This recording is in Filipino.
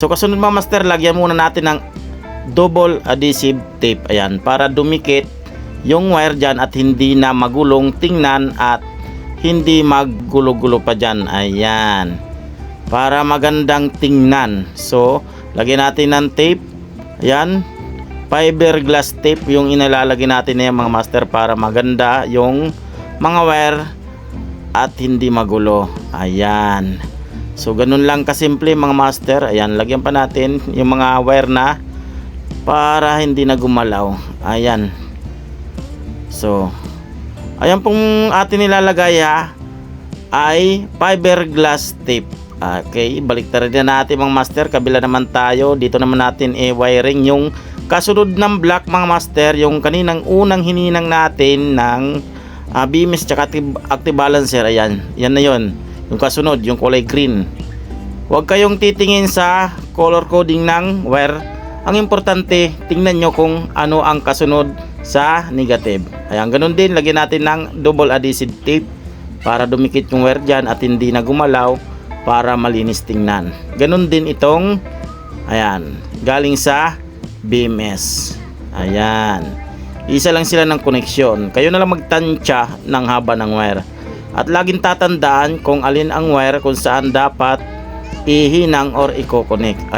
So kasunod mga master, lagyan muna natin ng double adhesive tape. Ayan, para dumikit yung wire dyan at hindi na magulong tingnan at hindi maggulo-gulo pa dyan. Ayan. Para magandang tingnan. So, lagyan natin ng tape. Ayan. Fiberglass tape yung inalalagay natin na yan, mga master para maganda yung mga wire at hindi magulo. Ayan. So ganun lang kasimple mga master. Ayan, lagyan pa natin yung mga wire na para hindi na gumalaw. Ayan. So ayan pong atin nilalagay ha ay fiberglass tape. Okay, baliktarin na natin mga master. Kabila naman tayo. Dito naman natin i-wiring yung kasunod ng block mga master. Yung kaninang unang hininang natin ng uh, BMS tsaka active, active balancer. Ayan, yan na yon Yung kasunod, yung kulay green. Huwag kayong titingin sa color coding ng wire. Ang importante, tingnan nyo kung ano ang kasunod sa negative. Ayan, ganun din, lagyan natin ng double adhesive tape para dumikit yung wire dyan at hindi na gumalaw para malinis tingnan. Ganun din itong, ayan, galing sa BMS. Ayan. Isa lang sila ng koneksyon. Kayo na lang magtansya ng haba ng wire. At laging tatandaan kung alin ang wire kung saan dapat ihinang or i-connect.